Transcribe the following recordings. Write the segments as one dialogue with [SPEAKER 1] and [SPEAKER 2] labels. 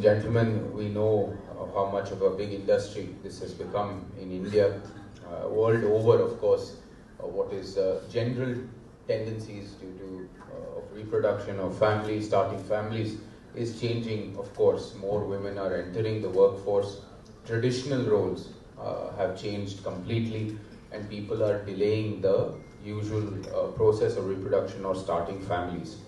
[SPEAKER 1] and gentlemen, we know how much of a big industry this has become in India, uh, world over, of course. Uh, what is uh, general tendencies due to uh, of reproduction of families, starting families, is changing. Of course, more women are entering the workforce. Traditional roles uh, have changed completely, and people are delaying the usual uh, process of reproduction or starting families.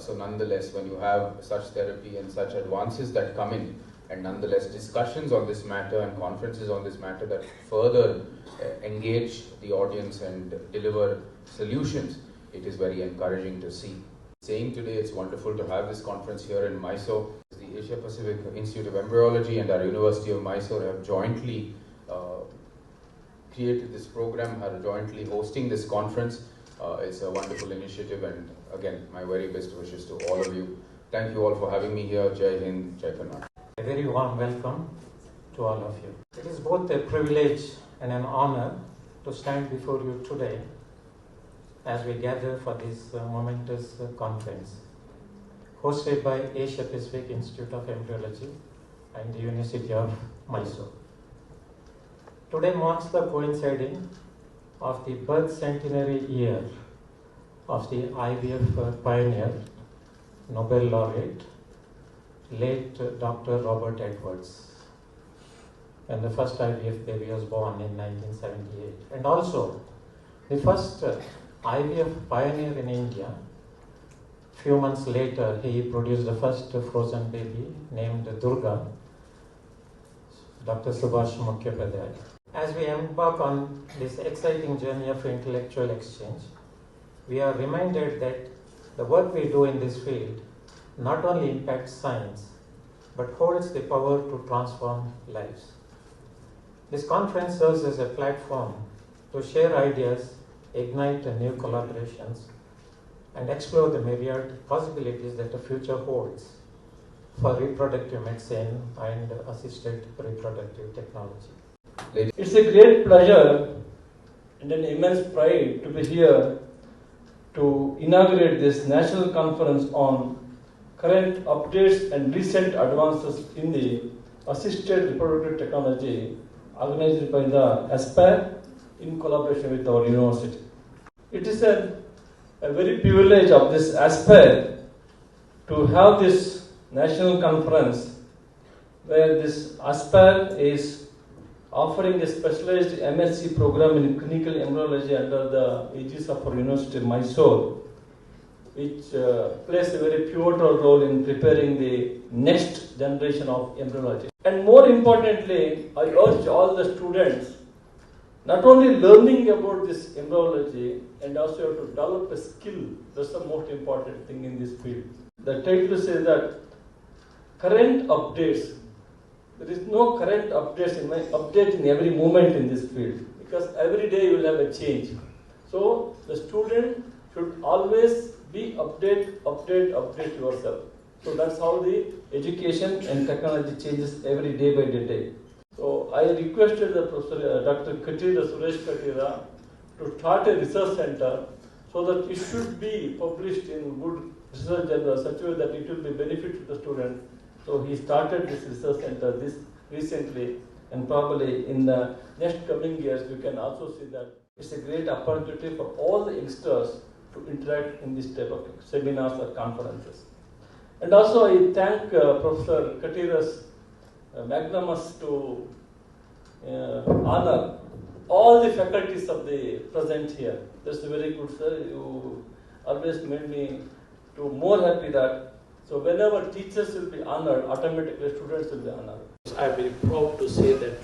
[SPEAKER 1] So nonetheless, when you have such therapy and such advances that come in, and nonetheless discussions on this matter and conferences on this matter that further uh, engage the audience and deliver solutions, it is very encouraging to see. Saying today, it's wonderful to have this conference here in Mysore. The Asia Pacific Institute of Embryology and our University of Mysore have jointly uh, created this program, are jointly hosting this conference. Uh, it's a wonderful initiative, and again, my very best wishes to all of you. Thank you all for having me here. Jai Hind, Jai.
[SPEAKER 2] A very warm welcome to all of you. It is both a privilege and an honor to stand before you today as we gather for this uh, momentous uh, conference hosted by Asia Pacific Institute of Embryology and the University of Mysore. Today marks the coinciding of the birth centenary year of the IVF pioneer, Nobel laureate, late Dr. Robert Edwards. And the first IVF baby was born in 1978. And also, the first IVF pioneer in India. Few months later, he produced the first frozen baby named Durga, Dr. Subhash Mukhopadhyay. As we embark on this exciting journey of intellectual exchange, we are reminded that the work we do in this field not only impacts science but holds the power to transform lives. This conference serves as a platform to share ideas, ignite new collaborations, and explore the myriad possibilities that the future holds for reproductive medicine and assisted reproductive technology.
[SPEAKER 3] It's a great pleasure and an immense pride to be here to inaugurate this national conference on current updates and recent advances in the assisted reproductive technology organized by the ASPIRE in collaboration with our university. It is a, a very privilege of this ASPIRE to have this national conference where this ASPIRE is offering a specialized MSc program in clinical embryology under the aegis of our University Mysore, which uh, plays a very pivotal role in preparing the next generation of embryology. And more importantly, I urge all the students not only learning about this embryology and also have to develop a skill. That's the most important thing in this field. The title says that current updates there is no current updates in my update in every moment in this field because every day you will have a change. So the student should always be update, update, update yourself. So that's how the education and technology changes every day by day. So I requested the professor uh, Dr. Katira Suresh Katira to start a research center so that it should be published in good research journal such a way that it will be benefit to the student so he started this research center this recently, and probably in the next coming years, we can also see that it's a great opportunity for all the youngsters to interact in this type of seminars or conferences. And also, I thank uh, Professor Katira's uh, magnanimous to uh, honor all the faculties of the present here. That's very good, sir. You always made me to more happy that so whenever teachers will be honored, automatically students will be honored.
[SPEAKER 4] I'm very proud to say that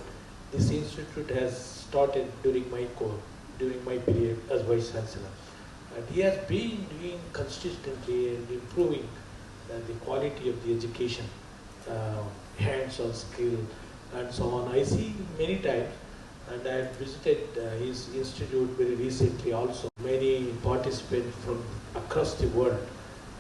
[SPEAKER 4] this institute has started during my course, during my period as Vice Chancellor. And he has been doing consistently and improving uh, the quality of the education, uh, hands-on skill and so on. I see many times and I have visited uh, his institute very recently also. Many participants from across the world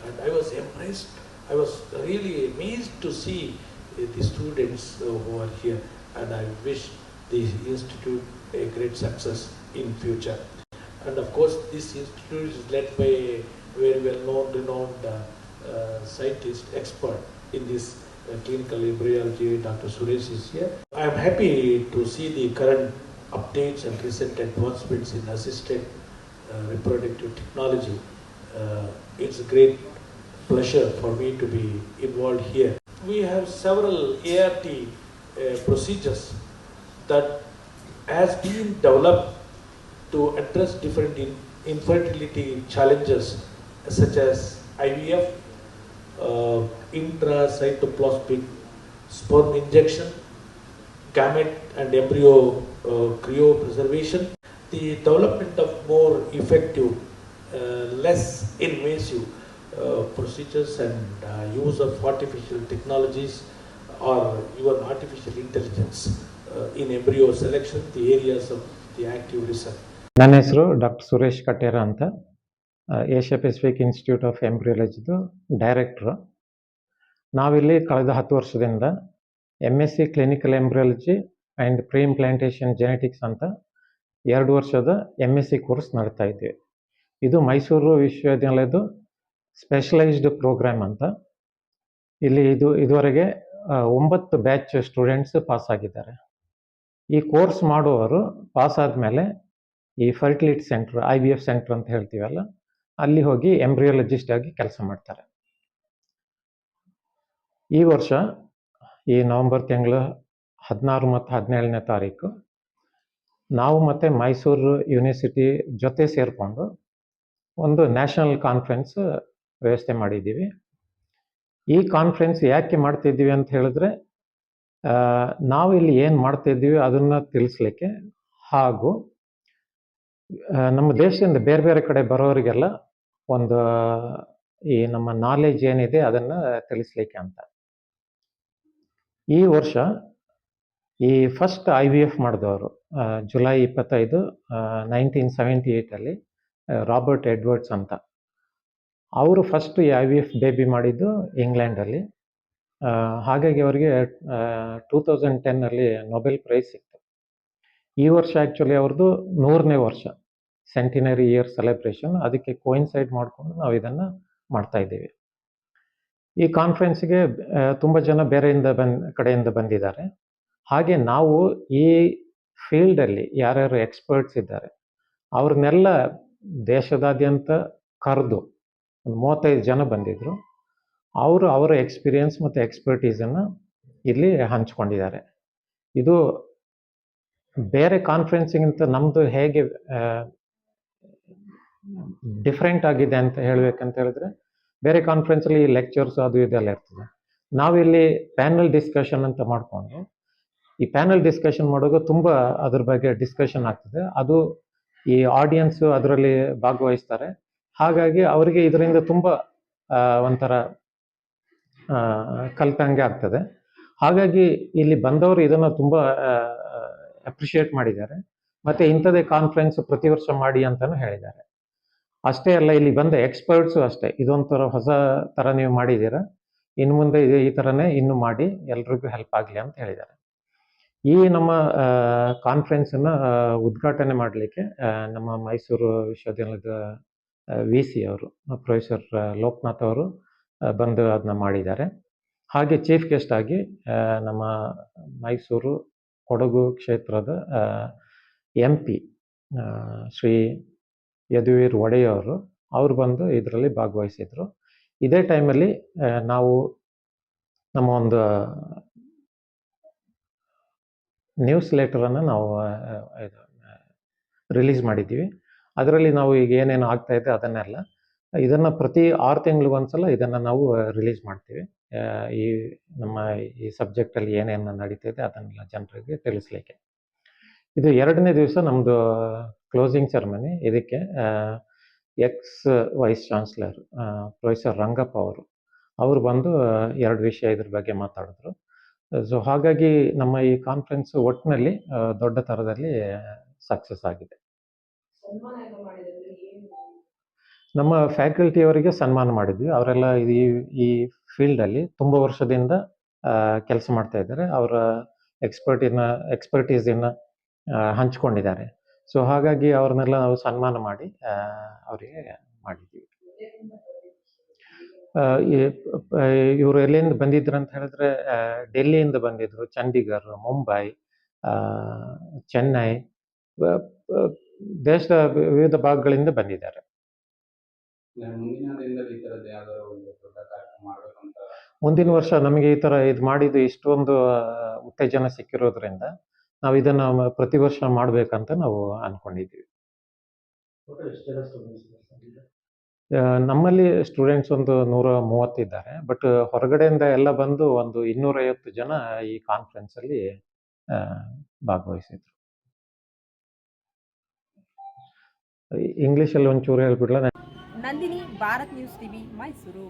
[SPEAKER 4] and I was impressed I was really amazed to see uh, the students uh, who are here and I wish the institute a great success in future. And of course this institute is led by a very well known, renowned uh, uh, scientist, expert in this uh, clinical embryology, Dr. Suresh is here. I am happy to see the current updates and recent advancements in assisted uh, reproductive technology. It's a great pleasure for me to be involved here. We have several ART uh, procedures that has been developed to address different in- infertility challenges such as IVF, uh, intracytoplasmic sperm injection, gamete and embryo uh, cryopreservation, the development of more effective, uh, less invasive procedures and uh, use of artificial technologies or even artificial intelligence uh, in embryo selection, the areas of the active research.
[SPEAKER 2] ನನ್ನ ಹೆಸರು doctor Suresh Katera ಅಂತ. Asia Pacific institute of ಎಂಬ್ರಿಯಾಲಜಿದು director. ನಾವಿಲ್ಲಿ ಕಳೆದ ಹತ್ತು ವರ್ಷದಿಂದ M S C clinical embryology and pre implantation genetics ಅಂತ ಎರಡು ವರ್ಷದ ಎಂ ಎಸ್ ಸಿ ಕೋರ್ಸ್ ಮಾಡ್ತಾ ಇದ್ದೀವಿ ಇದು ಮೈಸೂರು ವಿಶ್ವವಿದ್ಯಾಲಯದ ಸ್ಪೆಷಲೈಸ್ಡ್ ಪ್ರೋಗ್ರಾಮ್ ಅಂತ. ಇಲ್ಲಿ ಇದು, ಇದುವರೆಗೆ ಒಂಬತ್ತು ಬ್ಯಾಚ್ ಸ್ಟೂಡೆಂಟ್ಸ್ ಪಾಸ್ ಆಗಿದ್ದಾರೆ. ಈ ಕೋರ್ಸ್ ಮಾಡುವವರು ಪಾಸ್ ಆದಮೇಲೆ ಈ fertility centre I V F centre ಅಂತ ಹೇಳ್ತೀವಲ್ಲ, ಅಲ್ಲಿ ಹೋಗಿ ಎಂಬ್ರಿಯಾಲಜಿಸ್ಟ್ ಆಗಿ ಕೆಲಸ ಮಾಡ್ತಾರೆ. ಈ ವರ್ಷ, ಈ ನವೆಂಬರ್ ತಿಂಗಳ ಹದಿನಾರು ಮತ್ತು ಹದಿನೇಳನೇ ತಾರೀಕು, ನಾವು ಮತ್ತು ಮೈಸೂರು ಯೂನಿವರ್ಸಿಟಿ ಜೊತೆ ಸೇರಿಕೊಂಡು ಒಂದು ನ್ಯಾಷನಲ್ ಕಾನ್ಫರೆನ್ಸ್ ವ್ಯವಸ್ಥೆ ಮಾಡಿದ್ದೀವಿ. ಈ ಕಾನ್ಫರೆನ್ಸ್ ಯಾಕೆ ಮಾಡ್ತಿದ್ದೀವಿ ಅಂತ ಹೇಳಿದ್ರೆ ನಾವು ಇಲ್ಲಿ ಏನು ಮಾಡ್ತಿದ್ದೀವಿ ಅದನ್ನು ತಿಳಿಸ್ಲಿಕ್ಕೆ ಹಾಗೂ ನಮ್ಮ ದೇಶದಿಂದ ಬೇರೆ ಬೇರೆ ಕಡೆ ಬರೋರಿಗೆಲ್ಲ ಒಂದು, ಈ ನಮ್ಮ ನಾಲೆಜ್ ಏನಿದೆ ಅದನ್ನು ತಿಳಿಸ್ಲಿಕ್ಕೆ ಅಂತ. ಈ ವರ್ಷ ಈ ಫಸ್ಟ್ ಐ ವಿ ಎಫ್ ಮಾಡಿದವರು ಜುಲೈ ಇಪ್ಪತ್ತೈದು ನೈನ್ಟೀನ್ ಸೆವೆಂಟಿ ಏಯ್ಟಲ್ಲಿ ರಾಬರ್ಟ್ ಎಡ್ವರ್ಡ್ಸ್ ಅಂತ. ಅವರು first I V F baby ಮಾಡಿದ್ದು ಇಂಗ್ಲೆಂಡಲ್ಲಿ. ಹಾಗಾಗಿ ಅವರಿಗೆ ಟೂ ತೌಸಂಡ್ ಟೆನ್ನಲ್ಲಿ ನೊಬೆಲ್ ಪ್ರೈಸ್ ಸಿಕ್ತು. ಈ ವರ್ಷ ಆ್ಯಕ್ಚುಲಿ ಅವ್ರದ್ದು ನೂರನೇ ವರ್ಷ ಸೆಂಟಿನರಿ ಇಯರ್ ಸೆಲೆಬ್ರೇಷನ್ ಅದಕ್ಕೆ ಕೋಯಿನ್ಸೈಡ್ ಮಾಡಿಕೊಂಡು ನಾವು ಇದನ್ನು ಮಾಡ್ತಾ ಇದ್ದೀವಿ. ಈ ಕಾನ್ಫರೆನ್ಸ್ಗೆ ತುಂಬ ಜನ ಬೇರೆಯಿಂದ ಬಂದ್, ಕಡೆಯಿಂದ ಬಂದಿದ್ದಾರೆ. ಹಾಗೆ ನಾವು ಈ ಫೀಲ್ಡಲ್ಲಿ ಯಾರ್ಯಾರು ಎಕ್ಸ್ಪರ್ಟ್ಸ್ ಇದ್ದಾರೆ, ಅವ್ರನ್ನೆಲ್ಲ ದೇಶದಾದ್ಯಂತ ಕರೆದು ಒಂದು ಮೂವತ್ತೈದು ಜನ ಬಂದಿದ್ದರು ಅವರು ಅವರ ಎಕ್ಸ್ಪೀರಿಯನ್ಸ್ ಮತ್ತು ಎಕ್ಸ್ಪರ್ಟೀಸನ್ನು ಇಲ್ಲಿ ಹಂಚ್ಕೊಂಡಿದ್ದಾರೆ. ಇದು ಬೇರೆ ಕಾನ್ಫರೆನ್ಸಿಗಿಂತ ನಮ್ಮದು ಹೇಗೆ ಡಿಫ್ರೆಂಟ್ ಆಗಿದೆ ಅಂತ ಹೇಳಬೇಕಂತ ಹೇಳಿದ್ರೆ, ಬೇರೆ ಕಾನ್ಫರೆನ್ಸಲ್ಲಿ ಲೆಕ್ಚರ್ಸ್ ಅದು ಇದೆಲ್ಲ ಇರ್ತದೆ. ನಾವಿಲ್ಲಿ ಪ್ಯಾನಲ್ ಡಿಸ್ಕಷನ್ ಅಂತ ಮಾಡಿಕೊಂಡು, ಈ ಪ್ಯಾನಲ್ ಡಿಸ್ಕಷನ್ ಮಾಡುವಾಗ ತುಂಬ ಅದ್ರ ಬಗ್ಗೆ ಡಿಸ್ಕಷನ್ ಆಗ್ತದೆ. ಅದು ಈ ಆಡಿಯನ್ಸು ಅದರಲ್ಲಿ ಭಾಗವಹಿಸ್ತಾರೆ. ಹಾಗಾಗಿ ಅವರಿಗೆ ಇದರಿಂದ ತುಂಬ ಒಂಥರ ಕಲ್ತಂಗೆ ಆಗ್ತದೆ. ಹಾಗಾಗಿ ಇಲ್ಲಿ ಬಂದವರು ಇದನ್ನು ತುಂಬ ಅಪ್ರಿಷಿಯೇಟ್ ಮಾಡಿದ್ದಾರೆ. ಮತ್ತು ಇಂಥದೇ ಕಾನ್ಫರೆನ್ಸ್ ಪ್ರತಿ ವರ್ಷ ಮಾಡಿ ಅಂತಲೂ ಹೇಳಿದ್ದಾರೆ. ಅಷ್ಟೇ ಅಲ್ಲ, ಇಲ್ಲಿ ಬಂದ ಎಕ್ಸ್ಪರ್ಟ್ಸು ಅಷ್ಟೇ. ಇದೊಂಥರ ಹೊಸ ಥರ ನೀವು ಮಾಡಿದ್ದೀರಾ? ಇನ್ನು ಮುಂದೆ ಇದೆ ಈ ಥರನೇ ಇನ್ನು ಮಾಡಿ, ಎಲ್ರಿಗೂ ಹೆಲ್ಪ್ ಆಗಲಿ ಅಂತ ಹೇಳಿದ್ದಾರೆ. ಈ ನಮ್ಮ ಕಾನ್ಫರೆನ್ಸನ್ನು ಉದ್ಘಾಟನೆ ಮಾಡಲಿಕ್ಕೆ ನಮ್ಮ ಮೈಸೂರು ವಿಶ್ವವಿದ್ಯಾಲಯದ ವಿ ಸಿ ಅವರು ಪ್ರೊಫೆಸರ್ ಲೋಕನಾಥ್ ಅವರು ಬಂದು ಅದನ್ನ ಮಾಡಿದ್ದಾರೆ. ಹಾಗೆ ಚೀಫ್ ಗೆಸ್ಟ್ ಆಗಿ ನಮ್ಮ ಮೈಸೂರು, ಕೊಡಗು ಕ್ಷೇತ್ರದ ಎಂ ಪಿ ಶ್ರೀ ಯದುವೀರ್ ಒಡೆಯವರು ಅವರು ಬಂದು ಇದರಲ್ಲಿ ಭಾಗವಹಿಸಿದರು. ಇದೇ ಟೈಮಲ್ಲಿ ನಾವು ನಮ್ಮ ಒಂದು ನ್ಯೂಸ್ ಲೆಟರನ್ನು ನಾವು ರಿಲೀಸ್ ಮಾಡಿದ್ದೀವಿ. ಅದರಲ್ಲಿ ನಾವು ಈಗ ಏನೇನು ಆಗ್ತಾ ಇದೆ ಅದನ್ನೆಲ್ಲ, ಇದನ್ನು ಪ್ರತಿ ಆರು ತಿಂಗಳಿಗೊಂದ್ಸಲ ಇದನ್ನು ನಾವು ರಿಲೀಸ್ ಮಾಡ್ತೀವಿ. ಈ ನಮ್ಮ ಈ ಸಬ್ಜೆಕ್ಟಲ್ಲಿ ಏನೇನು ಇದೆ ಅದನ್ನೆಲ್ಲ ಜನರಿಗೆ ತಿಳಿಸ್ಲಿಕ್ಕೆ. ಇದು ಎರಡನೇ ದಿವಸ ನಮ್ಮದು ಕ್ಲೋಸಿಂಗ್ ಸೆರೆಮನಿ ಇದಕ್ಕೆ ex vice chancellor professor Rangappa ಅವರು ಅವರು ಬಂದು ಎರಡು ವಿಷಯ ಇದ್ರ ಬಗ್ಗೆ ಮಾತಾಡಿದ್ರು. ಸೊ, ಹಾಗಾಗಿ ನಮ್ಮ ಈ ಕಾನ್ಫರೆನ್ಸ್ ಒಟ್ಟಿನಲ್ಲಿ ದೊಡ್ಡ ಥರದಲ್ಲಿ ಸಕ್ಸಸ್ ಆಗಿದೆ
[SPEAKER 5] ಸನ್ಮಾನ ಎಲ್ಲ ಮಾಡಿದ್ರೆ ಏನು
[SPEAKER 2] ನಮ್ಮ ಫ್ಯಾಕಲ್ಟಿಯವರಿಗೆ ಸನ್ಮಾನ ಮಾಡಿದ್ವಿ. ಅವರೆಲ್ಲ ಈ ಈ ಫೀಲ್ಡಲ್ಲಿ ತುಂಬ ವರ್ಷದಿಂದ ಕೆಲಸ ಮಾಡ್ತಾ ಇದ್ದಾರೆ. ಅವರ ಎಕ್ಸ್ಪರ್ಟಿನ ಎಕ್ಸ್ಪರ್ಟೀಸನ್ನು ಹಂಚ್ಕೊಂಡಿದ್ದಾರೆ. ಸೊ ಹಾಗಾಗಿ ಅವ್ರನ್ನೆಲ್ಲ ನಾವು ಸನ್ಮಾನ ಮಾಡಿ ಅವರಿಗೆ ಮಾಡಿದ್ವಿ ಇವರು ಎಲ್ಲಿಂದ ಬಂದಿದ್ರು ಅಂತ ಹೇಳಿದ್ರೆ ಡೆಲ್ಲಿಯಿಂದ ಬಂದಿದ್ರು. ಚಂಡೀಗರ್, ಮುಂಬೈ ಚೆನ್ನೈ ದೇಶದ ವಿವಿಧ ಭಾಗಗಳಿಂದ ಬಂದಿದ್ದಾರೆ.
[SPEAKER 1] ಮುಂದಿನ
[SPEAKER 2] ವರ್ಷ ನಮಗೆ ಈ ಥರ ಇದು ಮಾಡಿದ್ದು ಇಷ್ಟೊಂದು ಉತ್ತೇಜನ ಸಿಕ್ಕಿರೋದ್ರಿಂದ ನಾವು ಇದನ್ನು ಪ್ರತಿ ವರ್ಷ ಮಾಡಬೇಕಂತ ನಾವು ಅಂದ್ಕೊಂಡಿದ್ದೀವಿ ನಮ್ಮಲ್ಲಿ ಸ್ಟೂಡೆಂಟ್ಸ್ ಒಂದು ನೂರ ಮೂವತ್ತಿದ್ದಾರೆ ಬಟ್ ಹೊರಗಡೆಯಿಂದ ಎಲ್ಲ ಬಂದು ಒಂದು ಇನ್ನೂರೈವತ್ತು ಜನ ಈ ಕಾನ್ಫರೆನ್ಸಲ್ಲಿ ಭಾಗವಹಿಸಿದ್ರು. ಇಂಗ್ಲೀಷಲ್ಲಿ ಒಂಚೂರು ಹೇಳ್ಬಿಡ್ಲ?
[SPEAKER 6] Nandini Bharat news TV Mysuru.